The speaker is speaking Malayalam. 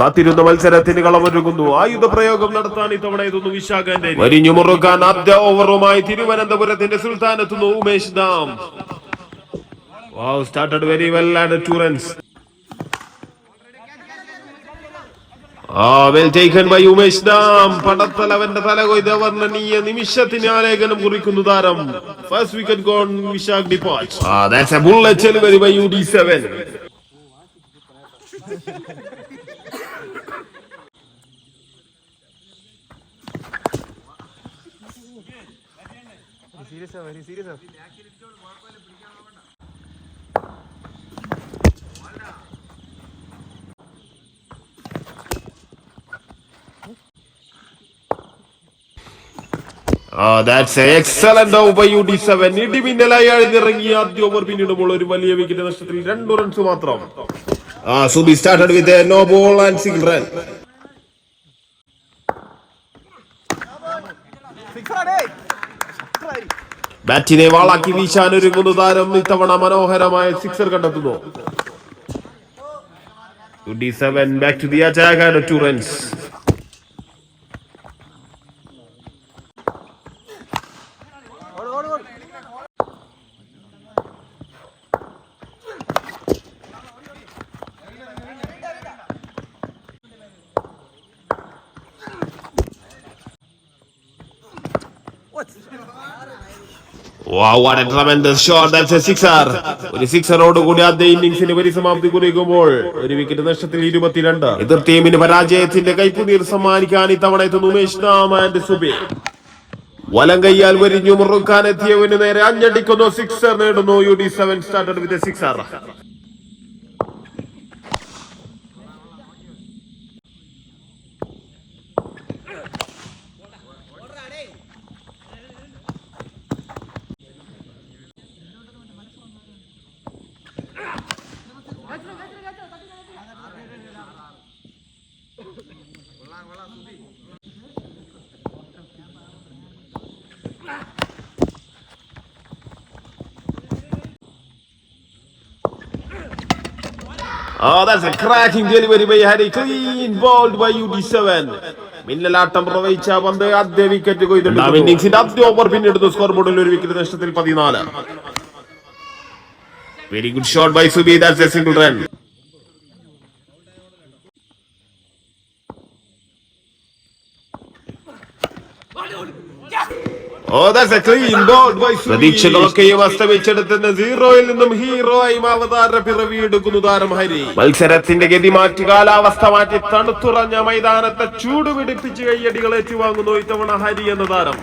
കാത്തിരുന്ന മത്സരത്തിന് കളമൊരുങ്ങുന്നു. ആയുധ പ്രയോഗം നടത്താൻ ഇത്തവണ ഇതൊന്നു വിശാഖന്റെ വരിഞ്ഞു മുറുക്കാൻ ആദ്യ ഓവറുമായി തിരുവനന്തപുരത്തിന്റെ സുൽത്താനെത്തുന്നു Umesh Dam. Started very well at two runs. Ah, well taken by Umesh Dam. പടത്തലവന്റെ തല കൊയ്ത വർണനീയ നിമിഷത്തിന് ആലേഖനം കുറിക്കുന്നു താരം. First wicket gone Vishakh dispatch ah that's a bullet delivery by U D seven that's excellent over U D seven ഇടിമിന്നലായി അഴിഞ്ഞിറങ്ങി ആദ്യ ഓവർ പിന്നിടുമ്പോൾ ഒരു വലിയ വിക്കറ്റ് നഷ്ടത്തിൽ രണ്ടു റൺസ് മാത്രം. ആ Subi started with no ball and single run ബാറ്റിനെ വാളാക്കി വീശാൻ ഒരുങ്ങുന്നു താരം ഇത്തവണ മനോഹരമായ സിക്സർ കണ്ടെത്തുന്നു. D seven back to the attack and two runs ഒരു സിക്സറോട് കൂടി ആദ്യ ഇന്നിംഗ്സിന് പരിസമാപ്തി കുറിക്കുമ്പോൾ ഒരു വിക്കറ്റ് നഷ്ടത്തിൽ ഇരുപത്തിരണ്ട്. എതിർ ടീമിന് പരാജയത്തിന്റെ കൈപ്പുനീർ സമ്മാനിക്കാൻ ഇത്തവണ എത്തുന്നു ഉമേഷ് നാം ആൻഡ് സുബി. വലം കയ്യാൽ വരിഞ്ഞു മുറുക്കാൻ എത്തിയവന് നേരെ അഞ്ഞടിക്കുന്നു. സിക്സർ നേടുന്നു. U D seven started with sixer Oh, that's a cracking delivery by Harry. Clean bowled by UD7. മിന്നലാട്ടം പ്രവഹിച്ച പന്ത് ആദ്യ വിക്കറ്റ് കൊയ്തിട്ടുണ്ട് ഇന്നിംഗ്സിന്റെ ആദ്യ ഓവർ പിന്നെടുത്തു സ്കോർ ബോർഡിൽ ഒരു വിക്കറ്റ് നഷ്ടത്തിൽ പതിനാല് very good shot by Subi Das by പ്രതീക്ഷകളൊക്കെയും അസ്തമിച്ചെടുത്തുന്ന സീറോയിൽ നിന്നും ഹീറോയും അവതാര പിറവിയെടുക്കുന്നു താരം ഹരി. മത്സരത്തിന്റെ ഗതി മാറ്റി കാലാവസ്ഥ മാറ്റി തണുത്തുറഞ്ഞ മൈതാനത്തെ ചൂട് പിടിപ്പിച്ച് കയ്യടികൾ ഏറ്റുവാങ്ങുന്നു ഇത്തവണ ഹരി എന്ന താരം.